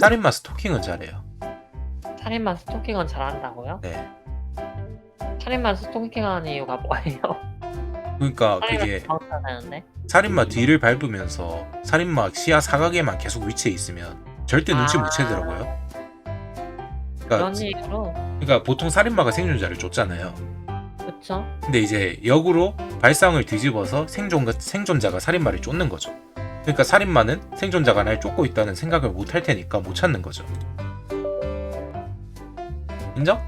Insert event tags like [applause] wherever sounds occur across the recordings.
살인마 스토킹은 잘해요. 살인마 스토킹은 잘한다고요? 네. 살인마 스토킹하는 이유가 뭐예요? 그러니까 [laughs] 그게? 살인마 뒤를 밟으면서 살인마 시야 사각에만 계속 위치해 있으면 절대 눈치 못 아. 채더라고요. 그런 그러니까, 이유로 그러니까 보통 살인마가 생존자를 쫓잖아요. 그쵸? 근데 이제 역으로 발상을 뒤집어서 생존, 생존자가 살인마를 쫓는 거죠. 그러니까 살인마는 생존자가 날 쫓고 있다는 생각을 못 할 테니까 못 찾는 거죠. 인정?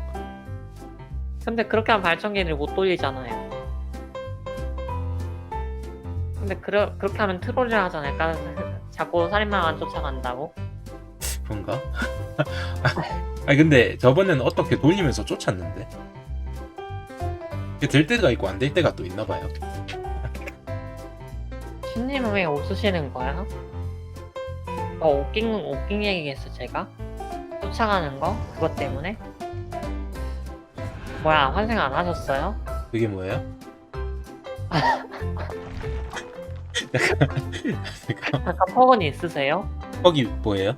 근데 그렇게 하면 발전기를 못 돌리잖아요. 근데 그러, 그렇게 하면 트롤을 하잖아요. 그러니까 [laughs] 자꾸 살인마만 쫓아간다고? 그런가? [laughs] 아니 근데 저번에는 어떻게 돌리면서 쫓았는데 될 때가 있고 안 될 때가 또 있나 봐요. 신님은 왜 웃으시는 거야? 어, 웃긴, 웃긴 얘기겠어, 제가? 쫓아가는 거? 그것 때문에? 뭐야, 환생 안 하셨어요? 그게 뭐예요? 잠깐 퍼건이 있으세요? 거기 뭐예요?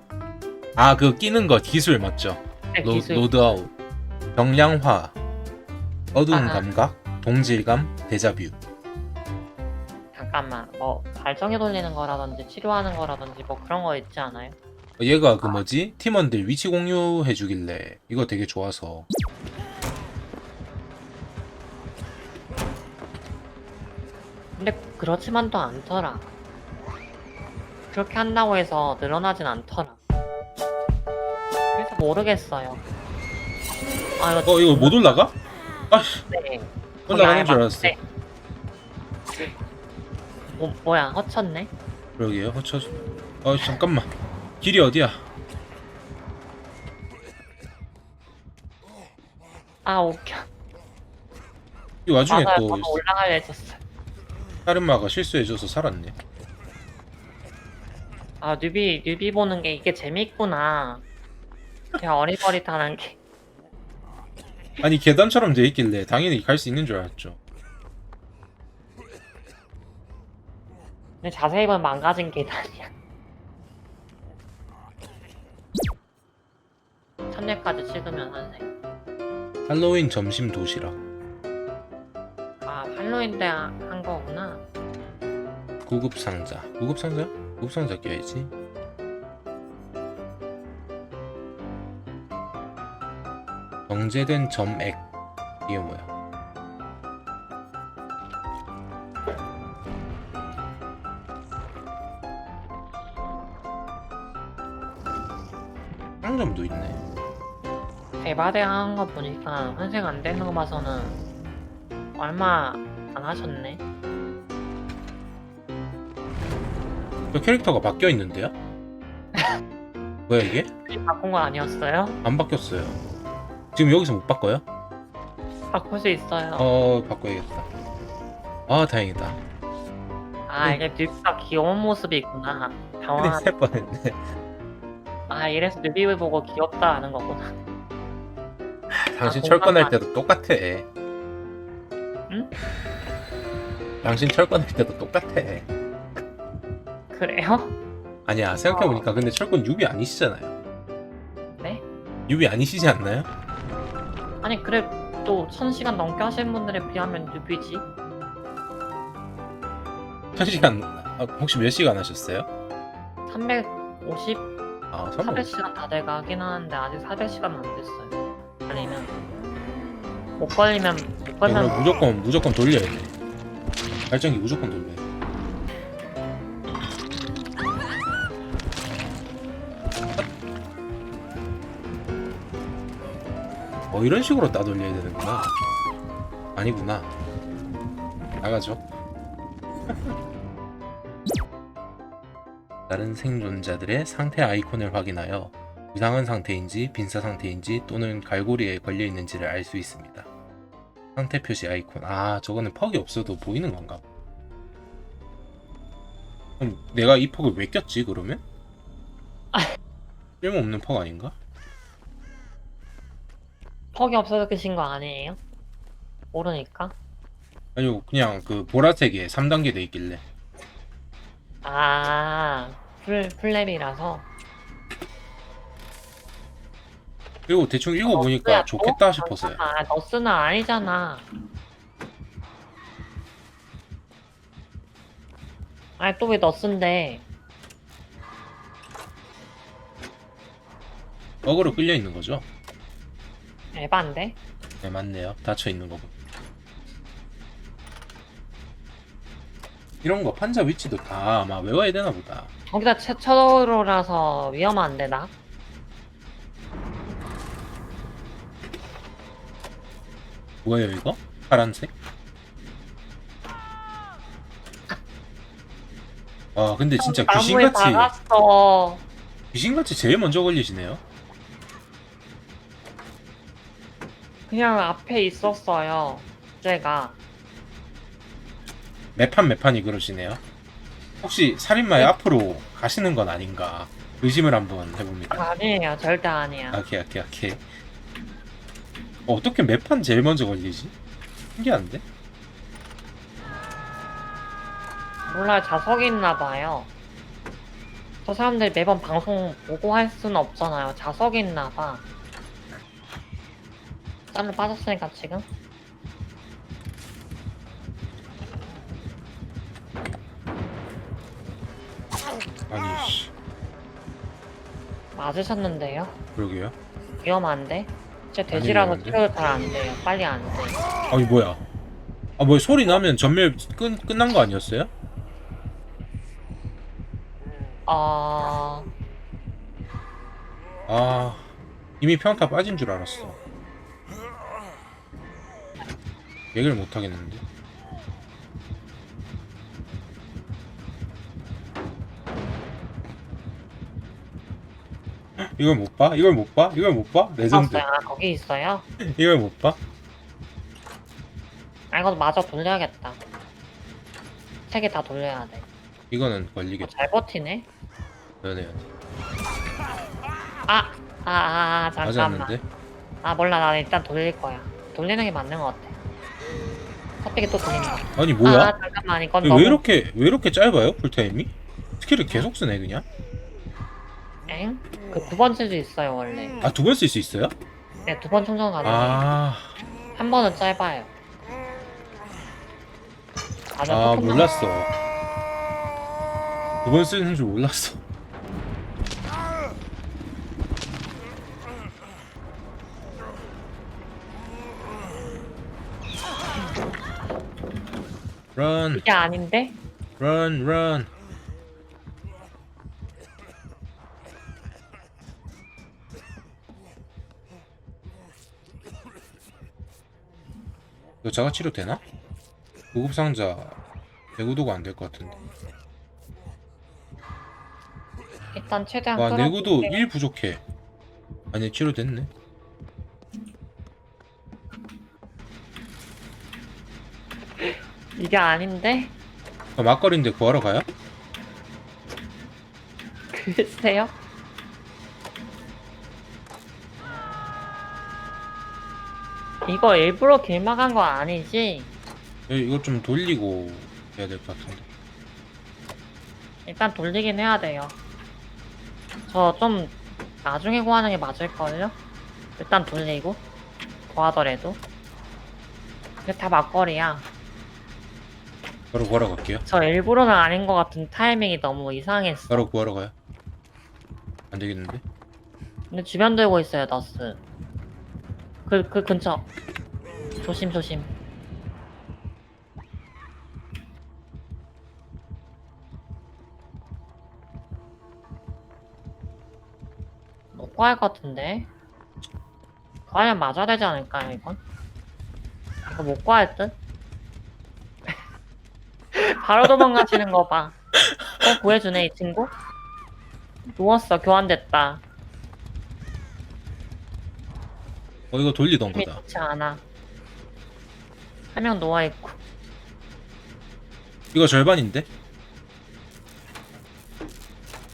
아 그 끼는 거 기술 맞죠? 네, 로, 기술. 로드아웃, 경량화, 어두운 아하. 감각, 동질감, 데자뷰. 잠깐만, 뭐, 발정이 돌리는 거라든지 치료하는 거라든지 뭐 그런 거 있지 않아요? 얘가 그 뭐지 팀원들 위치 공유해 주길래 이거 되게 좋아서 근데 그렇지만 또 않더라. 그렇게 한다고 해서 늘어나진 않더라. 그래서 모르겠어요. 아, 이거 어 이거 못 올라가? 아씨 네. 올라가는 줄 알았어. 네. 뭐, 뭐야, 허쳤네? 그러게요 허쳐. 어 잠깐만 길이 어디야? 아, 웃겨. 이 와중에 맞아요. 또 올라가려 했었어요. 살인마가 실수해줘서 살았네. 아, 뉴비, 뉴비 보는 게 이게 재밌구나. 제가 어리버리다는 게. 아니 계단처럼 돼 있길래 당연히 갈 수 있는 줄 알았죠. 근데 자세히 보면 망가진 계단이야. 천년까지 찍으면 환생. 할로윈 점심 도시락. 아, 할로윈 때 한 거구나. 구급 상자. 구급 상자? 구급 상자 껴야지. 정제된 점액. 이게 뭐야? 상점도 있네. 대바대 한거 보니까 환생 안 되는 거 봐서는 얼마 안 하셨네. 저 캐릭터가 바뀌어 있는데요? [laughs] 뭐야 이게? 바꾼 거 아니었어요? 안 바뀌었어요. 지금 여기서 못 바꿔요? 바꿀 수 있어요. 어 바꿔야겠다. 아 다행이다. 아, 이게 뉴비가 귀여운 모습이 있구나. 근데 당황. 살 뻔했네. 아, 이래서 뉴비를 보고 귀엽다 하는 거구나. 당신 아, 철권할 공감만- 때도 똑같아. 응? 당신 철권할 때도 똑같아. 그래요? 아니야 생각해보니까 근데 철권 유비 아니시잖아요. 네? 유비 아니시지 않나요? 아니, 그래 또 1000시간 넘게 하시는 분들에 비하면 뉴비지. 한 시간 아, 혹시 몇 시간 하셨어요? 350, 아 설마 400시간 다 돼가긴 하는데 아직 400시간은 안 됐어요. 아니면 못 걸리면 못 그럼 걸면 무조건 무조건 돌려야 돼. 발전기 무조건 돌려야 돼. 어 이런 식으로 따돌려야 되는구나. 아니구나. 나가죠. [laughs] 다른 생존자들의 상태 아이콘을 확인하여 이상한 상태인지 빈사 상태인지 또는 갈고리에 걸려 있는지를 알 수 있습니다. 상태 표시 아이콘. 아, 저거는 퍽이 없어도 보이는 건가? 그럼 내가 이 퍽을 왜 꼈지, 그러면? 쓸모없는 퍽 아닌가? 퍽이 없어서 끄신 거 아니에요? 모르니까. 아니요, 그냥 그 보라색에 3단계 돼 있길래. 아, 풀, 풀랩이라서. 그리고 대충 읽어보니까 너스야, 좋겠다 또? 싶었어요. 아, 너스는 아니잖아. 아니, 또왜 너스인데? 어그로 끌려 있는 거죠? 에반데? 네 맞네요. 닫혀 있는 거고. 이런 거 판자 위치도 다 아마 외워야 되나 보다. 거기다 최초로라서 위험한데, 나? 뭐예요 이거? 파란색? 와 근데 진짜 나무에 귀신같이 박았어. 귀신같이 제일 먼저 걸리시네요. 그냥 앞에 있었어요. 제가. 매판 매판이 그러시네요. 혹시 살인마의 앞으로 가시는 건 아닌가 의심을 한번 해봅니다. 아니에요. 절대 아니야. 오케이 오케이 오케이. 어, 어떻게 매판 제일 먼저 걸리지? 신기한데? 몰라요. 자석이 있나 봐요. 저 사람들이 매번 방송 보고 할 수는 없잖아요. 자석이 있나 봐. 짤로 빠졌으니까 지금. 아니 씨 맞으셨는데요? 그러게요. 위험한데? 제 돼지라서 위험한데? 치료도 잘안 돼요. 빨리 안 돼. 아니 뭐야? 아뭐 소리 나면 전멸 끝 끝난 거 아니었어요? 어... 아 이미 평타 빠진 줄 알았어. 얘기를 못 하겠는데. 이걸 못 봐? 이걸 못 봐? 이걸 못 봐? 레전드. 아, 거기 있어요? 이걸 못 봐? 아, 이거 마저 돌려야겠다. 세 개 다 돌려야 돼. 이거는 어, 걸리겠다. 잘 버티네? 연애야. 아! 아, 아, 아, 잠깐만. 맞았는데? 아, 몰라. 나 일단 돌릴 거야. 돌리는 게 맞는 것 같아. 커피기 또 돌린다. 아니 뭐야? 아, 잠깐만. 이건 왜 너무... 이렇게 왜 이렇게 짧아요? 풀타임이? 스킬을 계속 쓰네 그냥. 엥? 그 두 번 쓸 수 있어요, 원래. 아 두 번 쓸 수 있어요? 네, 두 번 충전 가능해요. 아, 한 번은 짧아요. 아, 나아 몰랐어. 두 번 쓰는 줄 몰랐어. 런, 이게 아닌데? 런, 런. 자가 치료 되나? 구급 상자 내구도가 안 될 것 같은데. 일단 최대한 와 끌어볼게요. 내구도 1 부족해. 아니 치료 됐네. 이게 아닌데? 아, 막걸리인데 구하러 가요? 글쎄요? 이거 일부러 길막한 거 아니지? 예, 이거 좀 돌리고 해야 될 것 같은데. 일단 돌리긴 해야 돼요. 저 좀 나중에 구하는 게 맞을걸요? 일단 돌리고 구하더라도 이게 다 막걸리야. 바로 구하러 갈게요. 저 일부러는 아닌 것 같은 타이밍이 너무 이상했어. 바로 구하러 가요. 안 되겠는데? 근데 주변 들고 있어요, 너스. 그, 그 근처. 조심, 조심. 못 구할 것 같은데? 구하면 맞아야 되지 않을까요, 이건? 이거 못 구할 듯? [laughs] 바로 도망가시는 거 봐. 어, 구해주네, 이 친구? 누웠어, 교환됐다. 어 이거 돌리던 거다. 좋지 않아. 한명 누워있고. 이거 절반인데?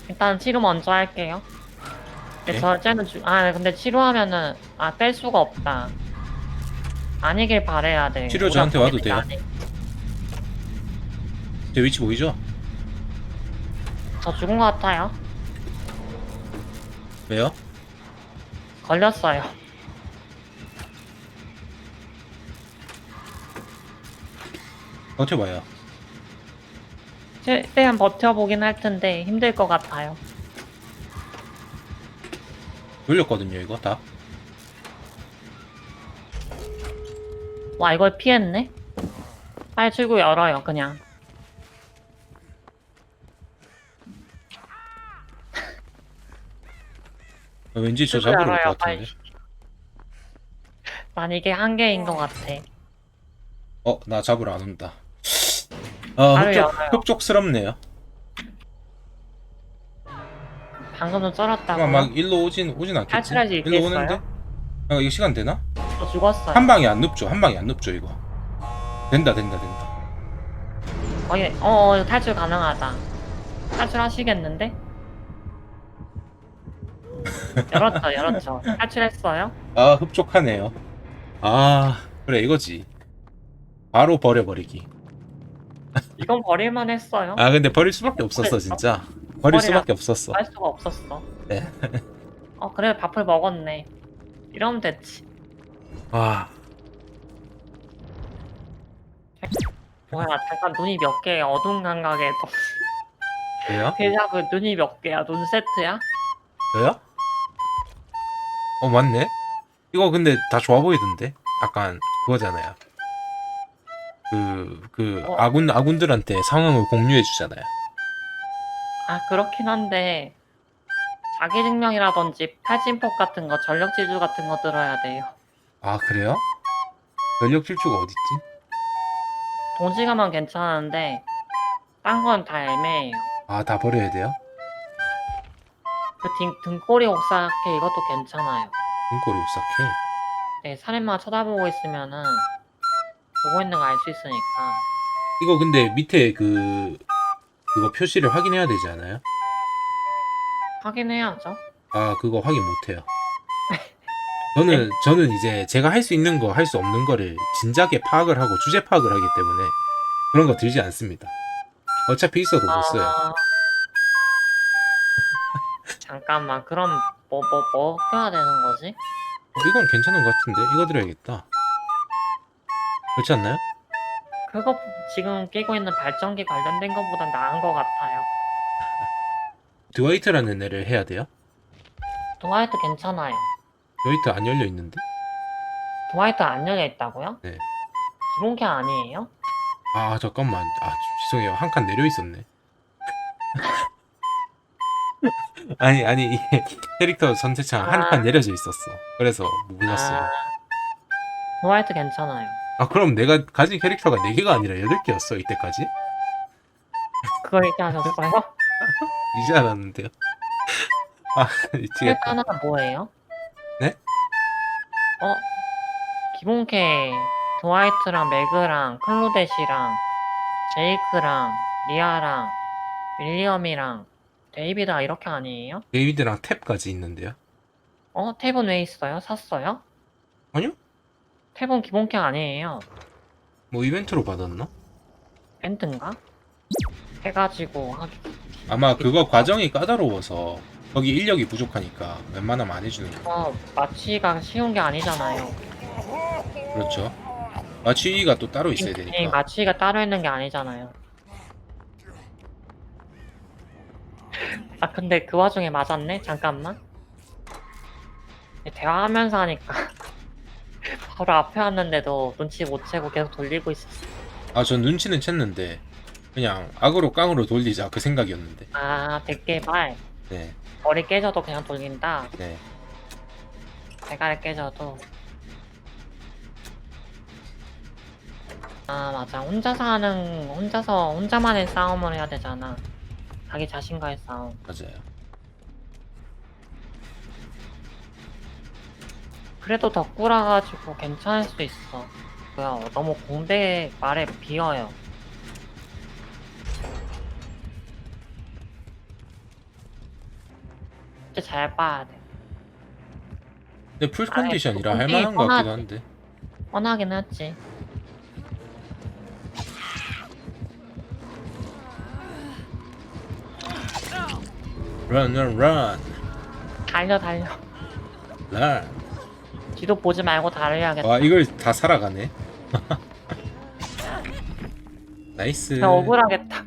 일단 치료 먼저 할게요. 근데 네. 저 쟤는 주... 아 근데 치료하면은 아 뺄 수가 없다. 아니길 바래야 돼. 치료 저한테 와도 돼요? 제 위치 보이죠? 저 죽은 것 같아요. 왜요? 걸렸어요. 버텨봐요. 최대한 버텨보긴 할 텐데 힘들 것 같아요. 돌렸거든요 이거 다. 와 이걸 피했네? 빨리 출구 열어요 그냥. 어, 왠지 저 출구 잡으러 올 열어요 것 같은데. [laughs] 난 이게 한계인 것 같아. 어, 나 잡으러 안 온다. 아, 바로 흡족, 열어요. 흡족스럽네요. 방금 좀 쩔었다고. 아마 막 일로 오진 오진 않겠지. 탈출할 수 일로 있겠어요? 오는데. 아, 이거 시간 되나? 저 죽었어요. 한 방에 안 눕죠. 한 방에 안 눕죠 이거. 된다, 된다, 된다. 거기 어, 어 탈출 가능하다. 탈출하시겠는데? [laughs] 열었죠, 열었죠. 탈출했어요? 아, 흡족하네요. 아, 그래 이거지. 바로 버려버리기. 이건 버릴만 했어요. 아, 근데 버릴 수밖에 없었어 진짜. 버릴. 수밖에 없었어. 할 수가 없었어. 네. 어, 그래 밥을 먹었네. 이러면 됐지. 와, 뭐야, 잠깐 눈이 몇 개야? 어두운 감각에 왜요? [laughs] 대답을 눈이 몇 개야? 눈 세트야? 왜요? 어 맞네. 이거 근데 다 좋아 보이던데. 약간 그거잖아요. 그, 그, 어. 아군, 아군들한테 상황을 공유해 주잖아요. 아, 그렇긴 한데 자기 증명이라든지 탈진폭 같은 거, 전력 질주 같은 거 들어야 돼요. 아, 그래요? 전력 질주가 어딨지? 동시가만 괜찮은데 딴 건 다 애매해요. 아, 다 버려야 돼요? 그 등, 등꼬리 옥삭해 이것도 괜찮아요. 눈꼬리 우싹해. 네, 살인마 쳐다보고 있으면은 보고 있는 거 알 수 있으니까. 이거 근데 밑에 그, 그거 표시를 확인해야 되지 않아요? 확인해야죠. 아, 그거 확인 못 해요. 저는, [laughs] 저는 이제 제가 할 수 있는 거, 할 수 없는 거를 진작에 파악을 하고 주제 파악을 하기 때문에 그런 거 들지 않습니다. 어차피 있어도 못 써요. 아... [laughs] 잠깐만, 그럼 뭐 뭐 뭐 껴야 되는 거지? 어, 이건 괜찮은 것 같은데? 이거 들어야겠다. 그렇지 않나요? 그거 지금 끼고 있는 발전기 관련된 것보단 나은 것 같아요. [laughs] 드와이트라는 애를 해야 돼요? 드와이트 괜찮아요. 드와이트 안 열려 있는데? 드와이트 안 열려 있다고요? 네. 기본캐 아니에요? 아 잠깐만. 아 죄송해요. 한 칸 내려 있었네. [laughs] 아니 아니 이게 캐릭터 선택창 한 칸 아. 내려져 있었어. 그래서 몰랐어요. 아, 드와이트 괜찮아요. 아 그럼 내가 가진 캐릭터가 4개가 아니라 8개였어 이때까지? 그걸 얘기하셨어요? [laughs] 이제 알았는데요. [laughs] 아 캐릭터 미치겠다. 하나가 뭐예요? 네? 어? 기본캐 드와이트랑 매그랑 클로댓이랑 제이크랑 리아랑 윌리엄이랑 데이비드가 이렇게 아니에요? 데이비드랑 탭까지 있는데요. 어? 탭은 왜 있어요? 샀어요? 아니요? 탭은 기본캐 아니에요. 뭐 이벤트로 받았나? 엔드인가? 해가지고 하기 아마 그거 과정이 까다로워서 거기 인력이 부족하니까 웬만하면 안 해주는 거. 어, 마취가 쉬운 게 아니잖아요. 그렇죠. 마취가 또 따로 있어야 이 되니까. 마취가 따로 있는 게 아니잖아요. 아 근데 그 와중에 맞았네? 잠깐만. 대화하면서 하니까 바로 앞에 왔는데도 눈치 못 채고 계속 돌리고 있었어. 아, 전 눈치는 챘는데 그냥 악으로 깡으로 돌리자 그 생각이었는데. 아, 백개발. 네, 머리 깨져도 그냥 돌린다. 네. 대가리 깨져도. 아, 맞아. 혼자서 하는, 혼자서, 혼자만의 싸움을 해야 되잖아. 자기 자신과의 싸움. 맞아요. 그래도 덕구라가지고 괜찮을 수 있어. 뭐야, 너무 공대 말에 비어요. 진짜 잘 봐야 돼. 근데 풀 아이, 컨디션이라 할 만한 것 같기도. 한데. 뻔하긴 했지. Run, run, run. 달려, 달려. 라. 지도 보지 말고 달려야겠다. 와 이걸 다 살아가네. [laughs] 나이스. 그냥 억울하게 다